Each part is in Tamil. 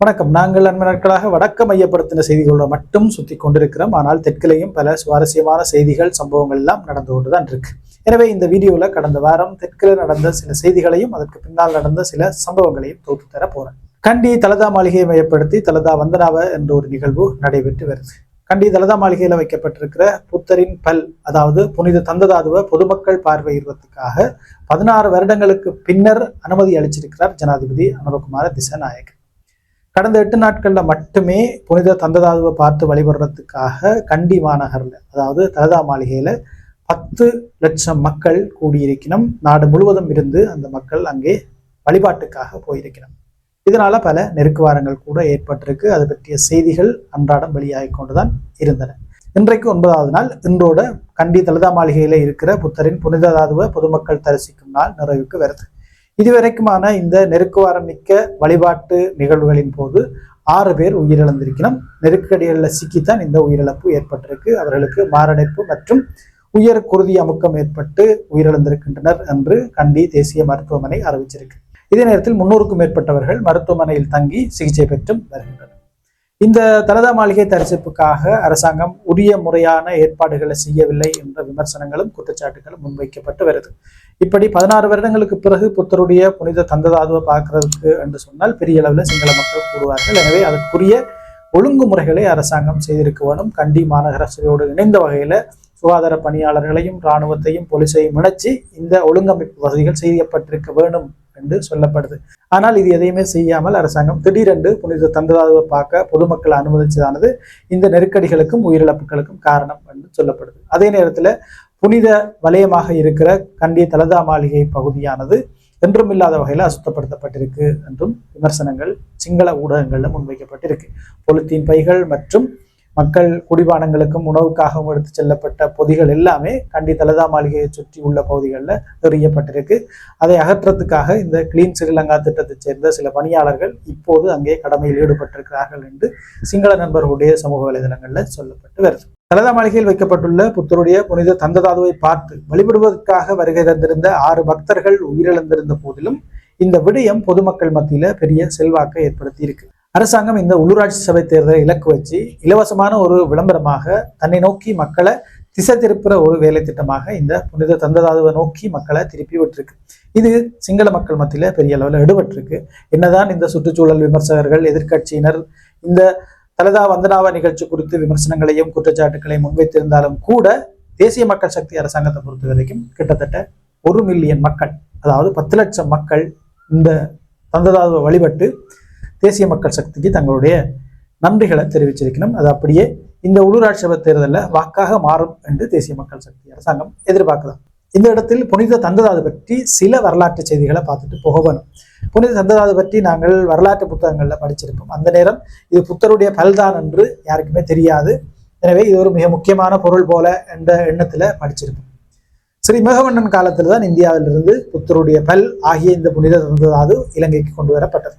வணக்கம். நாங்கள் அண்மை நாட்களாக வடக்க மையப்படுத்தின செய்திகளோட மட்டும் சுத்தி கொண்டிருக்கிறோம். ஆனால் தெற்கிலையும் பல சுவாரஸ்யமான செய்திகள் சம்பவங்கள் எல்லாம் நடந்து கொண்டுதான் இருக்கு. எனவே இந்த வீடியோவில் கடந்த வாரம் தெற்கில் நடந்த சில செய்திகளையும் அதற்கு பின்னால் நடந்த சில சம்பவங்களையும் தொகுத்து தர போறேன். கண்டி தலதா மாளிகையை மையப்படுத்தி தலதா வந்தனாவ என்ற ஒரு நிகழ்வு நடைபெற்று வருது. கண்டி தலதா மாளிகையில வைக்கப்பட்டிருக்கிற புத்தரின் பல் அதாவது புனித தந்ததாதுவ பொதுமக்கள் பார்வையிடுவதற்காக பதினாறு வருடங்களுக்கு பின்னர் அனுமதி அளிச்சிருக்கிறார் ஜனாதிபதி அனுரகுமார திசநாயகன் கடந்த எட்டு நாட்கள்ல மட்டுமே புனித தந்ததாதுவை பார்த்து வழிபடுறதுக்காக கண்டி மாநகரில் அதாவது தலதா மாளிகையில பத்து லட்சம் மக்கள் கூடியிருக்கணும் நாடு முழுவதும் இருந்து அந்த மக்கள் அங்கே வழிபாட்டுக்காக போயிருக்கணும் இதனால பல நெருக்குவாரங்கள் கூட ஏற்பட்டிருக்கு. அது பற்றிய செய்திகள் அன்றாடம் வெளியாகி கொண்டுதான் இருந்தன. இன்றைக்கு ஒன்பதாவது நாள். இன்றோட கண்டி தலதா மாளிகையில இருக்கிற புத்தரின் புனிததாதுவ பொதுமக்கள் தரிசிக்கும் நாள் நிறைவுக்கு வருது. இதுவரைக்குமான இந்த நெருக்குவாரம் மிக்க வழிபாட்டு நிகழ்வுகளின் போது ஆறு பேர் உயிரிழந்திருக்கணும் நெருக்கடிகளில் சிக்கித்தான் இந்த உயிரிழப்பு ஏற்பட்டிருக்கு. அவர்களுக்கு மாரடைப்பு மற்றும் உயர் குருதி அமுக்கம் ஏற்பட்டு உயிரிழந்திருக்கின்றனர் என்று கண்டி தேசிய மருத்துவமனை அறிவிச்சிருக்கு. இதே நேரத்தில் முன்னூறுக்கும் மேற்பட்டவர்கள் மருத்துவமனையில் தங்கி சிகிச்சை பெற்றும் வருகின்றனர். இந்த தலதா மாளிகை தரிசிப்புக்காக அரசாங்கம் உரிய முறையான ஏற்பாடுகளை செய்யவில்லை என்ற விமர்சனங்களும் குற்றச்சாட்டுகளும் முன்வைக்கப்பட்டு வருது. இப்படி பதினாறு வருடங்களுக்கு பிறகு புத்தருடைய புனித தந்ததாதுவை பார்க்கறதுக்கு என்று சொன்னால் பெரிய அளவில் சிங்கள மக்கள் கூடுவார்கள் எனவே அதற்குரிய ஒழுங்குமுறைகளை அரசாங்கம் செய்திருக்க வேணும் கண்டி மாநகர சபையோடு இணைந்த வகையில சுகாதார பணியாளர்களையும் இராணுவத்தையும் போலீஸையும் இணைச்சு இந்த ஒழுங்கமைப்பு வசதிகள் செய்யப்பட்டிருக்க வேண்டும். என்று சொல்லப்படுது. ஆனால் இது எதையுமே செய்யாமல் அரசாங்கம் திடீரென்று புனித தந்ததாதுவை பார்க்க பொதுமக்களை அனுமதிச்சதானது இந்த நெருக்கடிகளுக்கும் உயிரிழப்புகளுக்கும் காரணம் என்று சொல்லப்படுது. அதே நேரத்தில் புனித வலயமாக இருக்கிற கண்டி தலதா மாளிகை பகுதியானது என்றும் இல்லாத வகையில் அசுத்தப்படுத்தப்பட்டிருக்கு என்றும் விமர்சனங்கள் சிங்கள ஊடகங்களில் முன்வைக்கப்பட்டிருக்கு. பொலித்தீன் பைகள் மற்றும் மக்கள் குடிபானங்களுக்கும் உணவுக்காகவும் எடுத்து செல்லப்பட்ட பொதிகள் எல்லாமே கண்டி தலதா மாளிகையை சுற்றி உள்ள பகுதிகளில் எறியப்பட்டிருக்கு. அதை அகற்றத்துக்காக இந்த கிளீன் ஸ்ரீலங்கா திட்டத்தைச் சேர்ந்த சில பணியாளர்கள் இப்போது அங்கே கடமையில் ஈடுபட்டிருக்கிறார்கள் என்று சிங்கள நண்பர்களுடைய சமூக வலைதளங்களில் சொல்லப்பட்டு வருது. தலதா மாளிகையில் வைக்கப்பட்டுள்ள புத்தருடைய புனித தந்ததாதுவை பார்த்து வழிபடுவதற்காக வருகை தந்திருந்த ஆறு பக்தர்கள் உயிரிழந்திருந்த போதிலும் இந்த விடயம் பொதுமக்கள் மத்தியில பெரிய செல்வாக்கை ஏற்படுத்தி இருக்கு அரசாங்கம் இந்த உள்ளூராட்சி சபை தேர்தலை இலக்கு வச்சு இலவசமான ஒரு விளம்பரமாக தன்னை நோக்கி மக்களை திசை திருப்புற ஒரு வேலை திட்டமாக இந்த புனித தந்ததாதுவை நோக்கி மக்களை திருப்பி விட்டுருக்கு. இது சிங்கள மக்கள் மத்தியில் பெரிய அளவில் எடுபட்டிருக்கு என்னதான் இந்த சுற்றுச்சூழல் விமர்சகர்கள் எதிர்க்கட்சியினர் இந்த தலதா வந்தனாவா நிகழ்ச்சி குறித்து விமர்சனங்களையும் குற்றச்சாட்டுகளையும் முன்வைத்திருந்தாலும் கூட தேசிய மக்கள் சக்தி அரசாங்கத்தை பொறுத்த வரைக்கும் கிட்டத்தட்ட ஒரு மில்லியன் மக்கள் அதாவது பத்து லட்சம் மக்கள் இந்த தந்ததாதுவை வழிபட்டு தேசிய மக்கள் சக்திக்கு தங்களுடைய நன்றிகளை தெரிவிச்சிருக்கணும். அது அப்படியே இந்த உள்ளூராட்சி சபை தேர்தலில் வாக்காக மாறும் என்று தேசிய மக்கள் சக்தி அரசாங்கம் எதிர்பார்க்கலாம். இந்த இடத்தில் புனித தந்ததாது பற்றி சில வரலாற்று செய்திகளை பார்த்துட்டு போக வேணும். புனித தந்ததாது பற்றி நாங்கள் வரலாற்று புத்தகங்களில் படிச்சிருப்போம். அந்த நேரம் இது புத்தருடைய பல்தான் என்று யாருக்குமே தெரியாது. எனவே இது ஒரு மிக முக்கியமான பொருள் போல என்ற எண்ணத்தில் படிச்சிருப்போம். ஸ்ரீ மேகமன்னன் காலத்தில் தான் இந்தியாவிலிருந்து புத்தருடைய பல் ஆகிய இந்த புனித தந்ததாது இலங்கைக்கு கொண்டு வரப்பட்டது.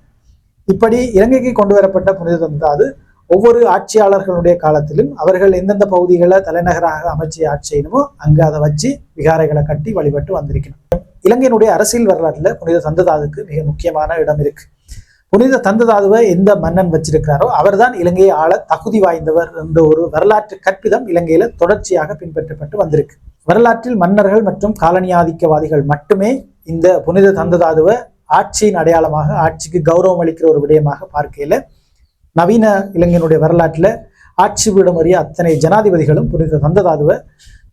இப்படி இலங்கைக்கு கொண்டு வரப்பட்ட புனித தந்ததாது ஒவ்வொரு ஆட்சியாளர்களுடைய காலத்திலும் அவர்கள் எந்தெந்த பகுதிகளை தலைநகராக அமைச்சு ஆட்சி செய்யணுமோ அங்கே அதை வச்சு விகாரைகளை கட்டி வழிபட்டு வந்திருக்கணும். இலங்கையினுடைய அரசியல் வரலாற்றில் புனித தந்ததாதுக்கு மிக முக்கியமான இடம் இருக்கு. புனித தந்ததாதுவை எந்த மன்னன் வச்சிருக்கிறாரோ அவர்தான் இலங்கையை ஆள தகுதி வாய்ந்தவர் என்ற ஒரு வரலாற்று கற்பிதம் இலங்கையில தொடர்ச்சியாக பின்பற்றப்பட்டு வந்திருக்கு. வரலாற்றில் மன்னர்கள் மற்றும் காலனி ஆதிக்கவாதிகள் மட்டுமே இந்த புனித தந்ததாதுவை ஆட்சியின் அடையாளமாக ஆட்சிக்கு கௌரவம் அளிக்கிற ஒரு விடயமாக பார்க்கையில் நவீன இளைஞனுடைய வரலாற்றில் ஆட்சி பீடம் அறிய அத்தனை ஜனாதிபதிகளும் புனித தந்ததாதுவை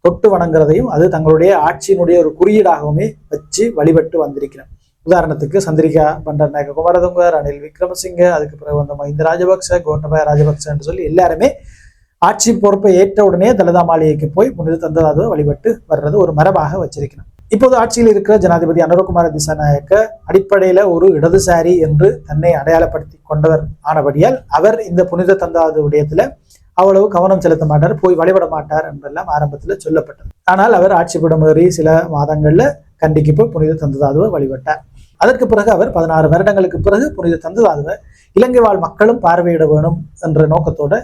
தொட்டு வணங்குறதையும் அது தங்களுடைய ஆட்சியினுடைய ஒரு குறியீடாகவுமே வச்சு வழிபட்டு வந்திருக்கிறார். உதாரணத்துக்கு சந்திரிகா பண்டர்நாயக குமாரதுங்க ரணில் விக்ரமசிங்க அதுக்கு பிறகு வந்த மஹிந்த ராஜபக்ச கோட்டபாய ராஜபக்ச என்று சொல்லி எல்லாருமே ஆட்சி பொறுப்பை ஏற்ற உடனே தலதா மாளிகைக்கு போய் புனித தந்ததாதுவை வழிபட்டு வர்றது ஒரு மரபாக வச்சிருக்கணும் இப்போது ஆட்சியில் இருக்கிற ஜனாதிபதி அனுரகுமார திசாநாயக்க அடிப்படையில ஒரு இடதுசாரி என்று தன்னை அடையாளப்படுத்தி கொண்டவர் ஆனபடியால் அவர் இந்த புனித தந்தாது விடயத்தில் அவ்வளவு கவனம் செலுத்த மாட்டார் போய் வழிபட மாட்டார் என்றெல்லாம் ஆரம்பத்தில் சொல்லப்பட்டது. ஆனால் அவர் ஆட்சி விடுமுறை சில மாதங்கள்ல கண்டிக்கு போய் புனித தந்ததாதுவை வழிபட்டார். அதற்கு பிறகு அவர் பதினாறு வருடங்களுக்கு பிறகு புனித தந்ததாதுவை இலங்கை வாழ் மக்களும் பார்வையிட வேணும் என்ற நோக்கத்தோட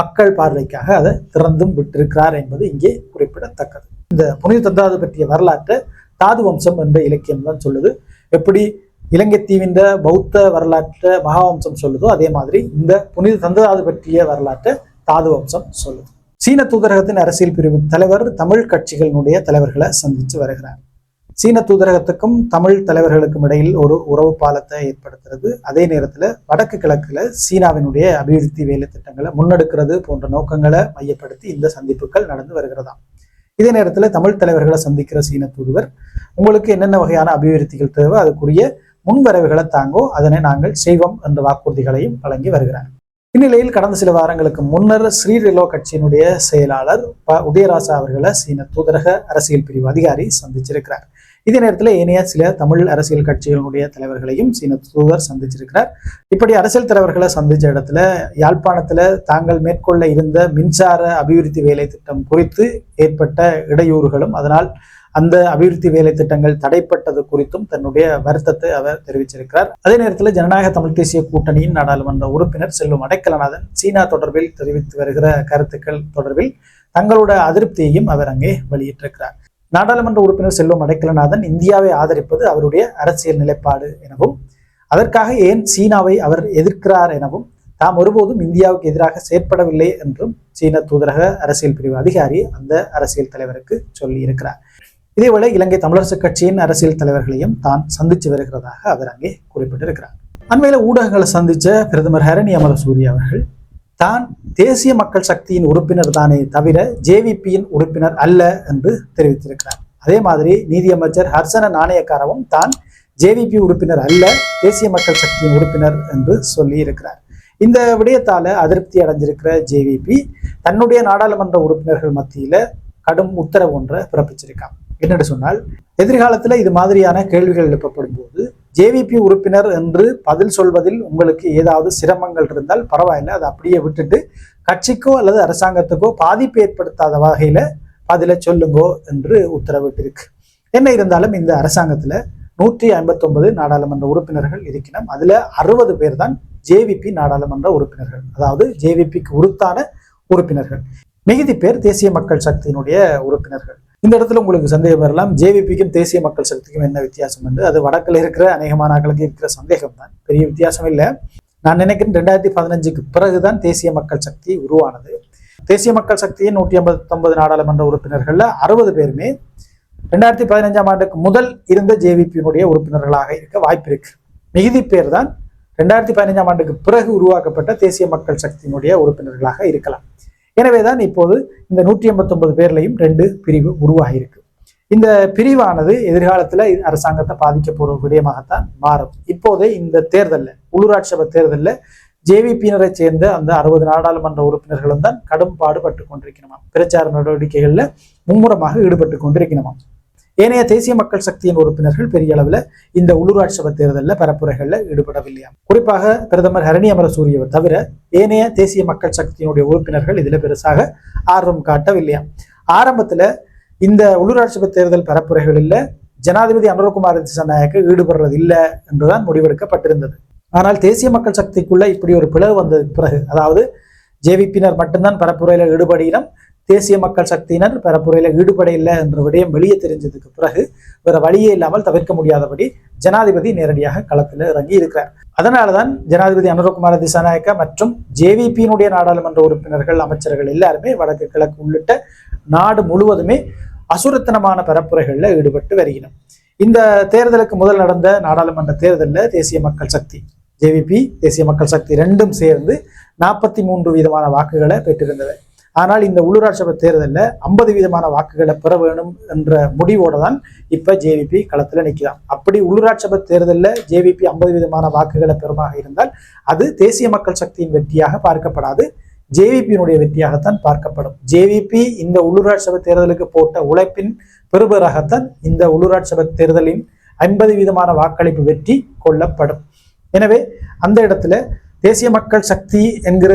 மக்கள் பார்வைக்காக அதை திறந்தும் விட்டிருக்கிறார் என்பது இங்கே குறிப்பிடத்தக்கது. இந்த புனித தத்தாது பற்றிய வரலாற்றை தாது வம்சம் என்ற இலக்கியம் தான் சொல்லுது. எப்படி இலங்கை தீவின்ற பௌத்த வரலாற்றை மகாவம்சம் சொல்லுதோ அதே மாதிரி இந்த புனித தந்ததாது பற்றிய வரலாற்றை தாது வம்சம் சொல்லுது. சீன தூதரகத்தின் அரசியல் பிரிவு தலைவர் தமிழ் கட்சிகளினுடைய தலைவர்களை சந்தித்து வருகிறார். சீன தூதரகத்துக்கும் தமிழ் தலைவர்களுக்கும் இடையில் ஒரு உறவு பாலத்தை ஏற்படுத்துறது. அதே நேரத்தில் வடக்கு கிழக்குல சீனாவினுடைய அபிவிருத்தி வேலை திட்டங்களை முன்னெடுக்கிறது போன்ற நோக்கங்களை மையப்படுத்தி இந்த சந்திப்புகள் நடந்து வருகிறதாம். இதே நேரத்தில் தமிழ் தலைவர்களை சந்திக்கிற சீன தூதுவர் உங்களுக்கு என்னென்ன வகையான அபிவிருத்திகள் தேவை அதுக்குரிய முன்வரவுகளை தாங்கோ அதனை நாங்கள் செய்வோம் என்ற வாக்குறுதிகளையும் வழங்கி வருகிறார். இந்நிலையில் கடந்த சில வாரங்களுக்கு முன்னர் ஸ்ரீரிலோ கட்சியினுடைய செயலாளர் ப உதயராசா அவர்களை சீன தூதரக அரசியல் பிரிவு அதிகாரி சந்திச்சிருக்கிறார். இதே நேரத்தில் ஏனைய சில தமிழ் அரசியல் கட்சிகளுடைய தலைவர்களையும் சீன தூதர் சந்திச்சிருக்கிறார். இப்படி அரசியல் தலைவர்களை சந்திச்ச இடத்துல யாழ்ப்பாணத்துல தாங்கள் மேற்கொள்ள இருந்த மின்சார அபிவிருத்தி வேலை திட்டம் குறித்து ஏற்பட்ட இடையூறுகளும் அதனால் அந்த அபிவிருத்தி வேலை திட்டங்கள் தடைப்பட்டது குறித்தும் தன்னுடைய வருத்தத்தை அவர் தெரிவிச்சிருக்கிறார். அதே நேரத்தில் ஜனநாயக தமிழ் தேசிய கூட்டணியின் நாடாளுமன்ற உறுப்பினர் செல்வம் அடைக்கலநாதன் சீனா தொடர்பில் தெரிவித்து வருகிற கருத்துக்கள் தொடர்பில் தங்களோட அதிருப்தியையும் அவர் அங்கே வெளியிட்டிருக்கிறார். நாடாளுமன்ற உறுப்பினர் செல்வம் அடைக்கலநாதன் இந்தியாவை ஆதரிப்பது அவருடைய அரசியல் நிலைப்பாடு எனவும் அதற்காக ஏன் சீனாவை அவர் எதிர்க்கிறார் எனவும் தாம் ஒருபோதும் இந்தியாவுக்கு எதிராக செயற்படவில்லை என்றும் சீன தூதரக அரசியல் பிரிவு அதிகாரி அந்த அரசியல் தலைவருக்கு சொல்லி இருக்கிறார் இதேவேளை இலங்கை தமிழரசு கட்சியின் அரசியல் தலைவர்களையும் தான் சந்திச்சு வருகிறதாக அவர் அங்கே குறிப்பிட்டிருக்கிறார். அண்மையில் ஊடகங்களை சந்திச்ச பிரதமர் ஹரணி அமரசூரி அவர்கள் தான் தேசிய மக்கள் சக்தியின் உறுப்பினர் தானே தவிர ஜேவிபியின் உறுப்பினர் அல்ல என்று தெரிவித்திருக்கிறார். அதே மாதிரி நீதியமைச்சர் ஹர்சன நாணயக்காரவும் தான் ஜேவிபி உறுப்பினர் அல்ல தேசிய மக்கள் சக்தியின் உறுப்பினர் என்று சொல்லி இருக்கிறார் இந்த விடயத்தால அதிருப்தி அடைஞ்சிருக்கிற ஜேவிபி தன்னுடைய நாடாளுமன்ற உறுப்பினர்கள் மத்தியில கடும் உத்தரவு ஒன்றை பிறப்பிச்சிருக்கான். என்னென்னு சொன்னால் எதிர்காலத்தில் இது மாதிரியான கேள்விகள் எழுப்பப்படும் ஜேவிபி உறுப்பினர் என்று பதில் சொல்வதில் உங்களுக்கு ஏதாவது சிரமங்கள் இருந்தால் பரவாயில்ல அதை அப்படியே விட்டுட்டு கட்சிக்கோ அல்லது அரசாங்கத்துக்கோ பாதிப்பு ஏற்படுத்தாத வகையில் பதில சொல்லுங்கோ என்று உத்தரவிட்டிருக்கு. என்ன இருந்தாலும் இந்த அரசாங்கத்தில் நூற்றி ஐம்பத்தொன்பது நாடாளுமன்ற உறுப்பினர்கள் இருக்கணும் அதில் அறுபது பேர் தான் ஜேவிபி நாடாளுமன்ற உறுப்பினர்கள். அதாவது ஜேவிபிக்கு உறுத்தான உறுப்பினர்கள். மிகுதி பேர் தேசிய மக்கள் சக்தியினுடைய உறுப்பினர்கள். இந்த இடத்துல உங்களுக்கு சந்தேகம் வரலாம். ஜேவிபிக்கும் தேசிய மக்கள் சக்திக்கும் என்ன வித்தியாசம் என்று? அது வடக்கில் இருக்கிற அநேகமான மாணாக்களுக்கு இருக்கிற சந்தேகம் தான். பெரிய வித்தியாசம் இல்லை. நான் நினைக்கிறேன் ரெண்டாயிரத்தி பதினஞ்சுக்கு பிறகுதான் தேசிய மக்கள் சக்தி உருவானது. தேசிய மக்கள் சக்தியின் நூற்றி ஐம்பத்தொன்பது நாடாளுமன்ற உறுப்பினர்கள்ல அறுபது பேருமே ரெண்டாயிரத்தி பதினஞ்சாம் ஆண்டுக்கு முதல் இருந்த ஜேவிபியினுடைய உறுப்பினர்களாக இருக்க வாய்ப்பு இருக்கு. மிகுதி பேர் தான் ரெண்டாயிரத்தி பதினஞ்சாம் ஆண்டுக்கு பிறகு உருவாக்கப்பட்ட தேசிய மக்கள் சக்தியினுடைய உறுப்பினர்களாக இருக்கலாம். எனவேதான் இப்போது இந்த நூற்றி எண்பத்தொன்பது பேர்லையும் ரெண்டு பிரிவு உருவாகியிருக்கு. இந்த பிரிவானது எதிர்காலத்தில் அரசாங்கத்தை பாதிக்க போற விடயமாகத்தான் மாறும். இப்போதே இந்த தேர்தலில் உள்ளூராட்சி சபை தேர்தலில் ஜேவிபியினரை சேர்ந்த அந்த அறுபது நாடாளுமன்ற உறுப்பினர்களும் தான் கடும் பாடுபட்டு கொண்டிருக்கணுமா பிரச்சார நடவடிக்கைகளில் மும்முரமாக ஈடுபட்டு கொண்டிருக்கணுமா ஏனைய தேசிய மக்கள் சக்தியின் உறுப்பினர்கள் பெரிய அளவில் இந்த உள்ளூராட்சி சபை தேர்தலில் பரப்புரைகளில் ஈடுபடவில்லையாம் குறிப்பாக பிரதமர் ஹரணி அமரசூரியவை தவிர ஏனைய தேசிய மக்கள் சக்தியினுடைய உறுப்பினர்கள் இதில் பெருசாக ஆர்வம் காட்டவில்லையாம் ஆரம்பத்தில் இந்த உள்ளூராட்சி சபை தேர்தல் பரப்புரைகளில் ஜனாதிபதி அனுரகுமார் திசநாயக்கு ஈடுபடுறது இல்லை என்றுதான் முடிவெடுக்கப்பட்டிருந்தது. ஆனால் தேசிய மக்கள் சக்திக்குள்ள இப்படி ஒரு பிளவு வந்ததுக்கு பிறகு அதாவது ஜேவிபியினர் மட்டும்தான் பரப்புரையில் ஈடுபடினம் தேசிய மக்கள் சக்தியினர் பரப்புரையில் ஈடுபட இல்லை என்ற விடயம் வெளியே தெரிஞ்சதுக்கு பிறகு வேற வழியே இல்லாமல் தவிர்க்க முடியாதபடி ஜனாதிபதி நேரடியாக களத்தில் இறங்கி இருக்கிறார். அதனாலதான் ஜனாதிபதி அனுரகுமார திசாநாயக்கா மற்றும் ஜேவிபியினுடைய நாடாளுமன்ற உறுப்பினர்கள் அமைச்சர்கள் எல்லாருமே வடக்கு கிழக்கு உள்ளிட்ட நாடு முழுவதுமே அசுரத்தனமான பரப்புரைகளில் ஈடுபட்டு வருகிறோம் இந்த தேர்தலுக்கு முதல் நடந்த நாடாளுமன்ற தேர்தலில் தேசிய மக்கள் சக்தி ஜேவிபி தேசிய மக்கள் சக்தி ரெண்டும் சேர்ந்து நாற்பத்தி மூன்று வீதமான வாக்குகளை பெற்றிருந்தது. ஆனால் இந்த உள்ளூராட்சி சபை தேர்தலில் ஐம்பது வீதமான வாக்குகளை பெற வேணும் என்ற முடிவோட தான் இப்போ ஜேவிபி களத்தில் நிற்கிறான் அப்படி உள்ளூராட்சி சபை தேர்தலில் ஜேவிபி ஐம்பது வீதமான வாக்குகளை பெறுமாக இருந்தால் அது தேசிய மக்கள் சக்தியின் வெற்றியாக பார்க்கப்படாது. ஜேவிபியினுடைய வெற்றியாகத்தான் பார்க்கப்படும். ஜேவிபி இந்த உள்ளூராட்சி சபை தேர்தலுக்கு போட்ட உழைப்பின் பெறுபராகத்தான் இந்த உள்ளூராட்சி சபை தேர்தலின் ஐம்பது வீதமான வாக்களிப்பு வெற்றி கொள்ளப்படும். எனவே அந்த இடத்துல தேசிய மக்கள் சக்தி என்கிற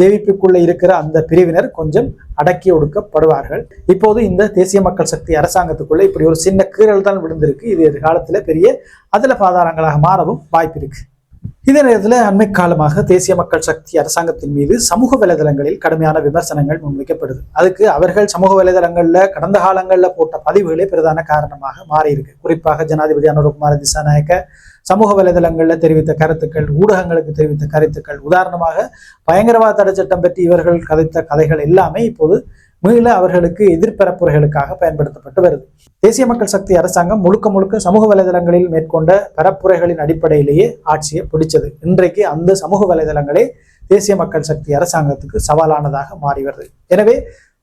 ஜேவிபிக்குள்ள இருக்கிற அந்த பிரிவினர் கொஞ்சம் அடக்கி ஒடுக்கப்படுவார்கள். இப்போது இந்த தேசிய மக்கள் சக்தி அரசாங்கத்துக்குள்ள இப்படி ஒரு சின்ன கீறல் தான் விழுந்திருக்கு. இது எதிர்காலத்தில் பெரிய அதில பாதாரங்களாக மாறவும் வாய்ப்பு இருக்கு இதே நேரத்தில் அண்மை காலமாக தேசிய மக்கள் சக்தி அரசாங்கத்தின் மீது சமூக வலைதளங்களில் கடுமையான விமர்சனங்கள் முன்வைக்கப்படுது. அதுக்கு அவர்கள் சமூக வலைதளங்கள்ல கடந்த காலங்களில் போட்ட பதிவுகளே பிரதான காரணமாக மாறி இருக்கு குறிப்பாக ஜனாதிபதி அனுரகுமார திசாநாயக்க சமூக வலைதளங்களில் தெரிவித்த கருத்துக்கள் ஊடகங்களுக்கு தெரிவித்த கருத்துக்கள் உதாரணமாக பயங்கரவாத தடை சட்டம் பற்றி இவர்கள் கதைத்த கதைகள் எல்லாமே இப்போது மீள அவர்களுக்கு எதிர்பரப்புரைகளுக்காக பயன்படுத்தப்பட்டு வருது. தேசிய மக்கள் சக்தி அரசாங்கம் முழுக்க முழுக்க சமூக வலைதளங்களில் மேற்கொண்ட பரப்புரைகளின் அடிப்படையிலேயே ஆட்சியை பிடிச்சது. இன்றைக்கு அந்த சமூக வலைதளங்களே தேசிய மக்கள் சக்தி அரசாங்கத்துக்கு சவாலானதாக மாறி வருது. எனவே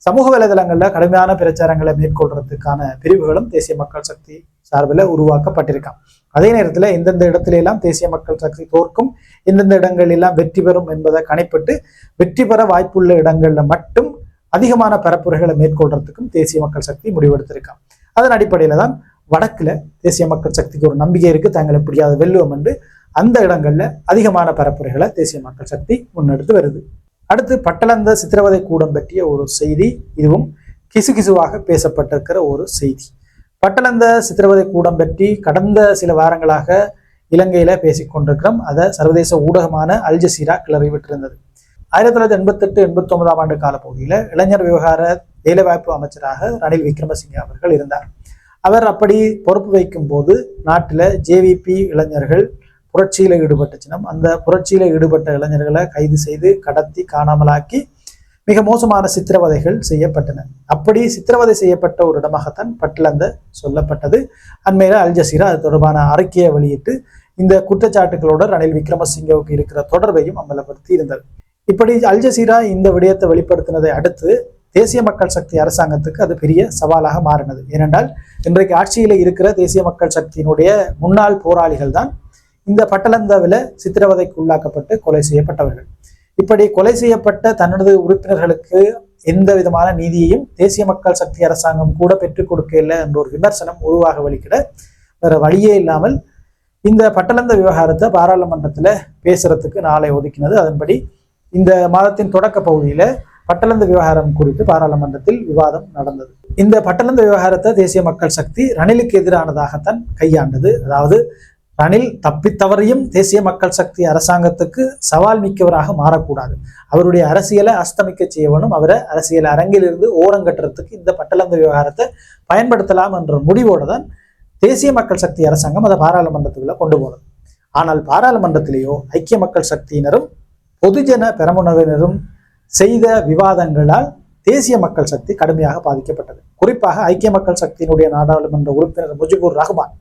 சமூக வலைதளங்களில் கடுமையான பிரச்சாரங்களை மேற்கொள்றதுக்கான பிரிவுகளும் தேசிய மக்கள் சக்தி சார்பில் உருவாக்கப்பட்டிருக்கான் அதே நேரத்தில் எந்தெந்த இடத்துல எல்லாம் தேசிய மக்கள் சக்தி தோற்கும் எந்தெந்த இடங்களெல்லாம் வெற்றி பெறும் என்பதை கணிப்பிட்டு வெற்றி பெற வாய்ப்புள்ள இடங்களில் மட்டும் அதிகமான பரப்புரைகளை மேற்கொள்றதுக்கும் தேசிய மக்கள் சக்தி முடிவெடுத்திருக்கான் அதன் அடிப்படையில் தான் வடக்கில் தேசிய மக்கள் சக்திக்கு ஒரு நம்பிக்கை இருக்குது தாங்கள் எப்படியாவது வெல்லுவோம் என்று அந்த இடங்களில் அதிகமான பரப்புரைகளை தேசிய மக்கள் சக்தி முன்னெடுத்து வருது. அடுத்து பட்டளந்த சித்திரவதை கூடம் பற்றிய ஒரு செய்தி இதுவும் கிசுகிசுவாக பேசப்பட்டிருக்கிற ஒரு செய்தி. பட்டளந்த சித்திரவதை கூடம் பற்றி கடந்த சில வாரங்களாக இலங்கையில பேசிக்கொண்டிருக்கிறோம் அதை சர்வதேச ஊடகமான அல் ஜசீரா கிளறி விட்டிருந்தது. ஆயிரத்தி தொள்ளாயிரத்தி எண்பத்தெட்டு எண்பத்தி ஒன்பதாம் ஆண்டு காலப்பகுதியில் இளைஞர் விவகார வேலைவாய்ப்பு அமைச்சராக ரணில் விக்ரமசிங்கே அவர்கள் இருந்தார். அவர் அப்படி பொறுப்பு வைக்கும் போது நாட்டில் ஜேவிபி இளைஞர்கள் புரட்சியில் ஈடுபட்ட சின்னம் அந்த புரட்சியில் ஈடுபட்ட இளைஞர்களை கைது செய்து கடத்தி காணாமலாக்கி மிக மோசமான சித்திரவதைகள் செய்யப்பட்டன. அப்படி சித்திரவதை செய்யப்பட்ட ஒரு இடமாகத்தான் பட்லந்த சொல்லப்பட்டது. அண்மையில் அல் ஜசீரா அது தொடர்பான அறிக்கையை வெளியிட்டு இந்த குற்றச்சாட்டுகளோட ரணில் விக்ரமசிங்கவுக்கு இருக்கிற தொடர்பையும் அமலப்படுத்தி இருந்தது இப்படி அல் ஜசீரா இந்த விடயத்தை வெளிப்படுத்தினதை அடுத்து தேசிய மக்கள் சக்தி அரசாங்கத்துக்கு அது பெரிய சவாலாக மாறினது. ஏனென்றால் இன்றைக்கு ஆட்சியில் இருக்கிற தேசிய மக்கள் சக்தியினுடைய முன்னாள் போராளிகள் தான் இந்த பட்டலந்தாவில் சித்திரவதைக்கு உள்ளாக்கப்பட்டு கொலை செய்யப்பட்டவர்கள். இப்படி கொலை செய்யப்பட்ட தனது உறுப்பினர்களுக்கு எந்த விதமான நீதியையும் தேசிய மக்கள் சக்தி அரசாங்கம் கூட பெற்றுக் கொடுக்கல என்ற ஒரு விமர்சனம் உருவாக வலிக்கிட வேற வழியே இல்லாமல் இந்த பட்டலந்த விவகாரத்தை பாராளுமன்றத்தில் பேசுறதுக்கு நாளை ஒதுக்கினது. அதன்படி இந்த மாதத்தின் தொடக்க பகுதியில பட்டலந்த விவகாரம் குறித்து பாராளுமன்றத்தில் விவாதம் நடந்தது. இந்த பட்டலந்த விவகாரத்தை தேசிய மக்கள் சக்தி ரணிலுக்கு எதிரானதாகத்தான் கையாண்டது. அதாவது ரணில் தப்பித்தவரையும் தேசிய மக்கள் சக்தி அரசாங்கத்துக்கு சவால் மிக்கவராக மாறக்கூடாது. அவருடைய அரசியலை அஸ்தமிக்க செய்யவனும் அவரை அரசியல் அரங்கிலிருந்து ஓரங்கட்டுறதுக்கு இந்த பட்டலந்த விவகாரத்தை பயன்படுத்தலாம் என்ற முடிவோடு தான் தேசிய மக்கள் சக்தி அரசாங்கம் அதை பாராளுமன்றத்துக்குள்ள கொண்டு போனது. ஆனால் பாராளுமன்றத்திலேயோ ஐக்கிய மக்கள் சக்தியினரும் பொதுஜன பெரமுனவினரும் செய்த விவாதங்களால் தேசிய மக்கள் சக்தி கடுமையாக பாதிக்கப்பட்டது. குறிப்பாக ஐக்கிய மக்கள் சக்தியினுடைய நாடாளுமன்ற உறுப்பினர் முஜிபுர் ரஹ்மான்.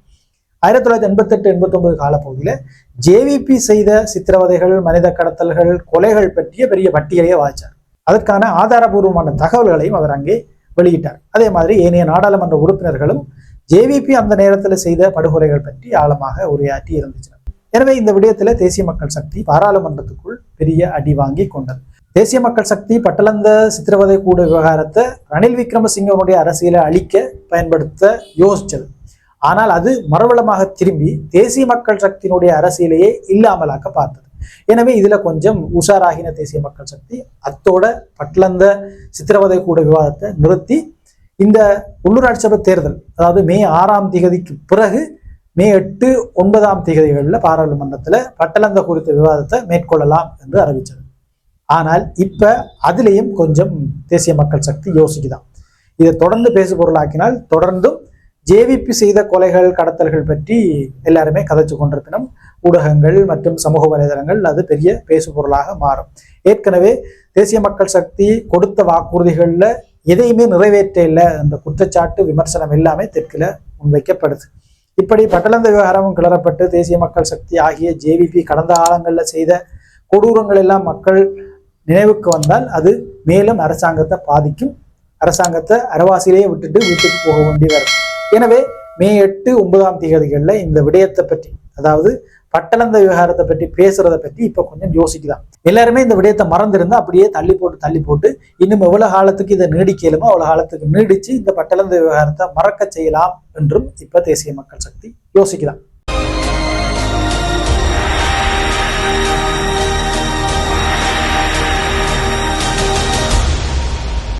ஆயிரத்தி தொள்ளாயிரத்தி எண்பத்தெட்டு எண்பத்தொன்பது காலப்பகுதியில் ஜேவிபி செய்த சித்திரவதைகள் மனித கடத்தல்கள் கொலைகள் பற்றிய பெரிய பட்டியலையே வாய்ச்சார் அதற்கான ஆதாரபூர்வமான தகவல்களையும் அவர் அங்கே வெளியிட்டார். அதே மாதிரி ஏனைய நாடாளுமன்ற உறுப்பினர்களும் ஜேவிபி அந்த நேரத்தில் செய்த படுகொலைகள் பற்றி ஆழமாக உரையாற்றி இருந்துச்சனர் எனவே இந்த விடயத்தில் தேசிய மக்கள் சக்தி பாராளுமன்றத்துக்குள் பெரிய அடி வாங்கி கொண்டது. தேசிய மக்கள் சக்தி பட்டலந்த சித்திரவதை கூட விவகாரத்தை ரணில் விக்ரமசிங்கனுடைய அரசியலை அழிக்க பயன்படுத்த யோசிச்சது. ஆனால் அது மறுவளமாக திரும்பி தேசிய மக்கள் சக்தியினுடைய அரசியலையே இல்லாமலாக்க பார்த்தது. எனவே இதுல கொஞ்சம் உஷாராகின தேசிய மக்கள் சக்தி அத்தோட பட்லந்த சித்திரவதை கூட விவாதத்தை நிறுத்தி இந்த உள்ளூராட்சி சபை தேர்தல் அதாவது மே ஆறாம் திகதிக்கு பிறகு மே எட்டு ஒன்பதாம் திகதிகளில் பாராளுமன்றத்தில் பட்டலந்த குறித்த விவாதத்தை மேற்கொள்ளலாம் என்று அறிவித்தது. ஆனால் இப்ப அதுலேயும் கொஞ்சம் தேசிய மக்கள் சக்தி யோசிக்குதான். இதை தொடர்ந்து பேசு பொருளாக்கினால் தொடர்ந்தும் ஜேவிபி செய்த கொலைகள் கடத்தல்கள் பற்றி எல்லாருமே கதைச்சு கொண்டிருப்பினும் ஊடகங்கள் மற்றும் சமூக வலைதளங்கள் அது பெரிய பேசு பொருளாக மாறும். ஏற்கனவே தேசிய மக்கள் சக்தி கொடுத்த வாக்குறுதிகளில் எதையுமே நிறைவேற்ற இல்லை. அந்த குற்றச்சாட்டு விமர்சனம் எல்லாமே தெற்கில் முன்வைக்கப்படுது. இப்படி பட்டலந்த விவகாரமும் கிளறப்பட்டு தேசிய மக்கள் சக்தி ஆகிய ஜேவிபி கடந்த காலங்களில் செய்த கொடூரங்கள் எல்லாம் மக்கள் நினைவுக்கு வந்தால் அது மேலும் அரசாங்கத்தை பாதிக்கும். அரசாங்கத்தை அரவாசியிலேயே விட்டுட்டு வீட்டுக்கு போக வேண்டி வரும் எனவே மே எட்டு ஒன்பதாம் தேதிகளில் இந்த விடயத்தை பற்றி அதாவது பட்டலந்த விவகாரத்தை பற்றி பேசுறதை பற்றி இப்போ கொஞ்சம் யோசிக்கலாம் எல்லாருமே இந்த விடயத்தை மறந்துருந்தா அப்படியே தள்ளி போட்டு தள்ளி போட்டு இன்னும் எவ்வளவு காலத்துக்கு இதை நீடிக்கலுமோ அவ்வளவு காலத்துக்கு நீடிச்சு இந்த பட்டளந்த விவகாரத்தை மறக்க செய்யலாம் என்றும் இப்ப தேசிய மக்கள் சக்தி யோசிக்கலாம்